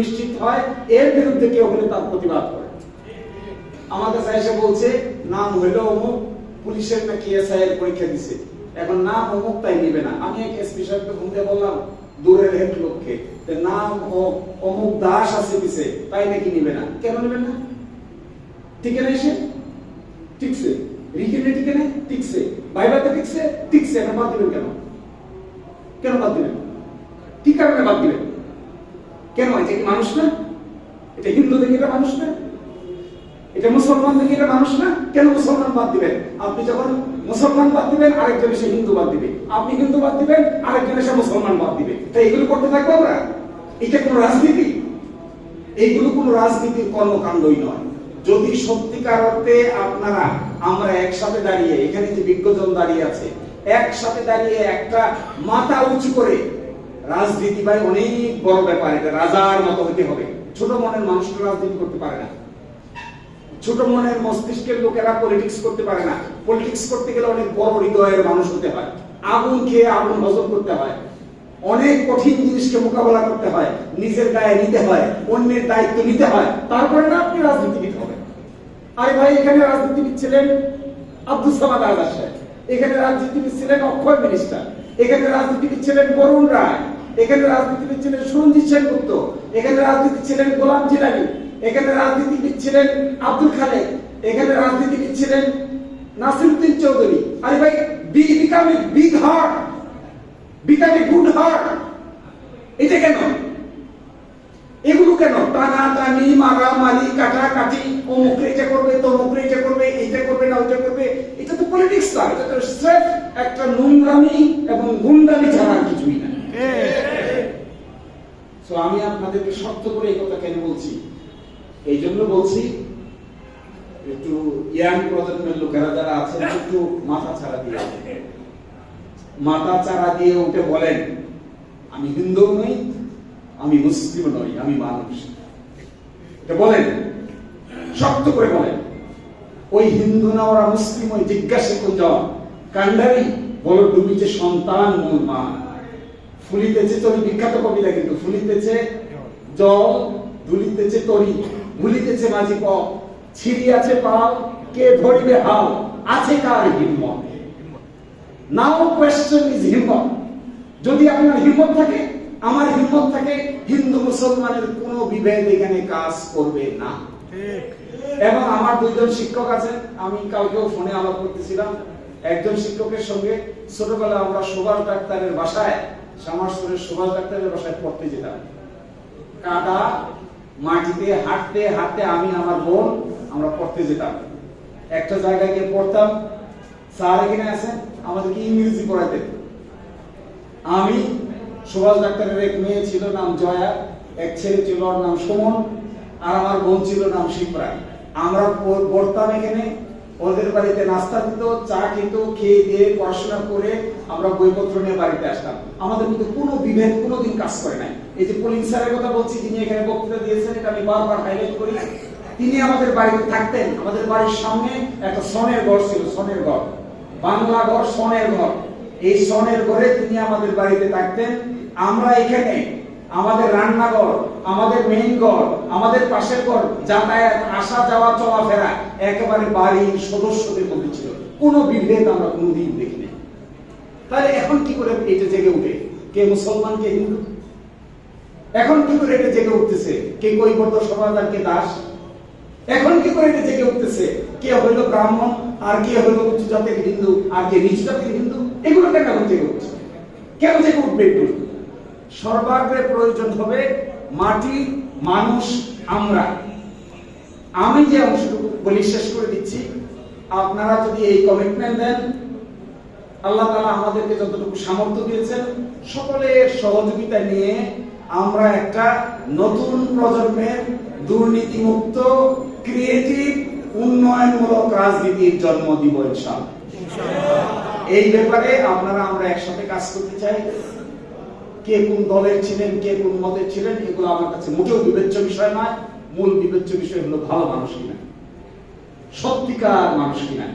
নিশ্চিত হয়, এর বিরুদ্ধে কেউ হলে তার প্রতিবাদ করে। বলছে, নাম অমুক, পুলিশের নাকি পরীক্ষা দিছে। এখন নাম অমুক তাই নিবে না। আমি এক এসপি সাহেবকে দিয়ে বললাম, দূরের হেড লোককে নাম ও অমুক দাস আছে দিছে, তাই নাকি নিবে না? কেন নিবে না? টিকে না এসে, টিকছে। রিকেনে টিকে না, টিকছে। বাইবাতে টিকছে টিকছে, এখন বাদ দিবেন কেন? কেন বাদ দিবেন? কি কারণে বাদ দিবেন? কেন? এটা কি মানুষ না? এটা হিন্দু দেখে এটা মানুষ না? এটা মুসলমান দেখে এটা মানুষ না? কেন মুসলমান বাদ দিবেন? আপনি যখন মুসলমান বাদ দিবেন, আরেকজন এসে হিন্দু বাদ দিবে। আপনি হিন্দু বাদ দিবেন, আরেকজন এসে মুসলমান বাদ দিবে। তাই এগুলো করতে থাকব আমরা? এটা কোনো রাজনীতি? এইগুলো কোনো রাজনীতির কর্মকাণ্ডই নয়। যদি সত্যিকার অর্থে আপনারা, আমরা একসাথে দাঁড়িয়ে, এখানে যে বিজ্ঞজন দাঁড়িয়ে আছে, একসাথে দাঁড়িয়ে একটা মাথা উঁচু করে রাজনীতি ভাই অনেক বড় ব্যাপার, এটা রাজার মতো হতে হবে। ছোট মনের মানুষরা রাজনীতি করতে পারে না। ছোট মনের মস্তিষ্কের লোকেরা পলিটিক্স করতে পারে না। পলিটিক্স করতে গেলে অনেক বড় হৃদয়ের মানুষ হতে হয়। আগুন খেয়ে আগুন হজম করতে হয়। অনেক কঠিন জিনিসকে মোকাবেলা করতে হয়। নিজের গায়ে নিতে হয়, অন্যের দায়িত্ব নিতে হয়। তারপরে না আপনি রাজনীতিবিদ হবেন। আরে ভাই, এখানে রাজনীতিবিদ ছিলেন আব্দুল সামাদ আজাদ এখানে রাজনীতিবিদ ছিলেন অক্ষয় মিনিস্টার। এখানে রাজনীতিবিদ ছিলেন বরুণ রায়। এখানে রাজনীতিবিদ ছিলেন সুরঞ্জিত সেনগুপ্ত, এখানে রাজনীতি ছিলেন গোলাম জিলানি, এখানে রাজনীতিবিদ ছিলেন আব্দুল খালেক, এখানে রাজনীতিবিদ ছিলেন নাসিরুদ্দিন চৌধুরী। আরে ভাই, be become big heart become good heart এটা কেন? এগুলো কেন? টানা টানি, মারামারি, কাটাকাটি, অমুক এটা করবে, তমুক এটা করবে এটা করবে না, ওইটা করবে। এটা তো পলিটিক্স না, এটা তো স্রেফ একটা নোংরামি এবং গুন্ডামি ছাড়া আর কিছুই না তো আমি আপনাদেরকে শক্ত করে এই কথা কেন বলছি? এই জন্য বলছি, একটু ইয়াং প্রজন্মের লোকেরা যারা আছেন, একটু মাথা ছাড়া দিয়ে মাথা চারা দিয়ে উঠে বলেন, আমি হিন্দু নই, আমি মুসলিম নই, আমি মানুষ এটা বলেন, শক্ত করে বলেন। ওই হিন্দু না, ওরা মুসলিম, ওই জিজ্ঞাসা করতে কান্ডারি, বলো তুমি যে সন্তান মোর মা। ফুলিতেছে তরি বিখ্যাত কবিতা কিন্তু ফুলিতেছে জল দুলিতেছে তরি ভুলিতেছে মাঝি ছিড়িয়াছে পাল কে ধরিবে হাল আছে কার হিম্মত? নাও কোয়েশ্চেন ইজ হিম্মত। যদি আপনার হিম্মত থাকে আমার হিম্মত থাকে হিন্দু মুসলমানের কোনো বিভেদ এখানে কাজ করবে না। এবং আমার দুইজন শিক্ষক আছেন আমি কালকেও ফোনে আলাপ করতেছিলাম একজন শিক্ষকের সঙ্গে ছোটবেলায় আমরা সুভাষ ডাক্তারের বাসায় শ্যামাসপুরের সুভাষ ডাক্তারের বাসায় পড়তে যেতাম। কাদা, মাটিতে হাঁটতে হাঁটতে আমি, আমার বোন, আমরা পড়তে যেতাম। একটা জায়গায় গিয়ে পড়তাম, স্যার এখানে আছেন, আমাদেরকে ইংরেজি পড়াতেন আমি সুভাষ ডাক্তারের এক মেয়ে ছিল, নাম জয়া, এক ছেলে ছিল নাম সুমন, আর আমার বোন ছিল, নাম শিপ্রা আমরা পড়তাম এখানে ওদের বাড়িতে নাস্তা দিত, চা খেত খেয়ে দিয়ে পড়াশোনা করে আমরা বইপত্র নিয়ে বাড়িতে আসতাম। আমাদের মধ্যে কোনো বিভেদ কোনোদিন কাজ করে নাই। এই যে পুলিশ স্যারের কথা বলছি, যিনি এখানে বক্তৃতা দিয়েছেন, এটা আমি বারবার হাইলাইট করি। তিনি আমাদের বাড়িতে থাকতেন। আমাদের বাড়ির সামনে একটা সনের ঘর ছিল সনের ঘর। বাংলা ঘর সনের ঘর। এই সনের ঘরে তিনি আমাদের বাড়িতে থাকতেন। আমরা এখানে আমাদের রান্নাঘর, আমাদের মেইন ঘর, আমাদের পাশের ঘর, যাতায়াত, আসা যাওয়া চলাফেরা একেবারে বাড়ির সদস্যদের মধ্যে ছিল। কোনো বিভেদ আমরা কোনোদিন দেখিনি। তাহলে এখন কি করে এটা জেগে উঠে? কে মুসলমান, কে হিন্দু? এখন কি করে এটা জেগে উঠতেছে? কে কৈবর্ত সমাজ আর কে দাস? এখন কি করে এটা জেগে উঠতেছে? কে হইল ব্রাহ্মণ, আর কে হইল উচ্চ জাতের হিন্দু, আর কে নিচ জাতের হিন্দু? এগুলো কেন জেগে উঠছে? কেন জেগে উঠবে এগুলো? সর্বাগ্রে প্রয়োজন হবে মাটি, মানুষ, আমরা। আমি যে অংশটুকু বলি শেষ করে দিচ্ছি। আপনারা যদি এই কমিটমেন্ট দেন, আল্লাহ তালা আমাদেরকে যতটুকু সামর্থ্য দিয়েছেন, সকলের সহযোগিতা নিয়ে আমরা একটা নতুন প্রজন্মের দুর্নীতিমুক্ত ক্রিয়েটিভ উন্নয়নমূলক রাজনীতির জন্ম দিব ইনশাআল্লাহ। এই ব্যাপারে আপনারা আমরা একসাথে কাজ করতে চাই। কে কোন দলের ছিলেন, কে কোন মতের ছিলেন, এগুলো আমার কাছে মোটেও বিবেচ্য বিষয় নয়। মূল বিবেচ্য বিষয় হলো ভালো মানুষ কিনা। সত্যিকার মানুষ কিনা।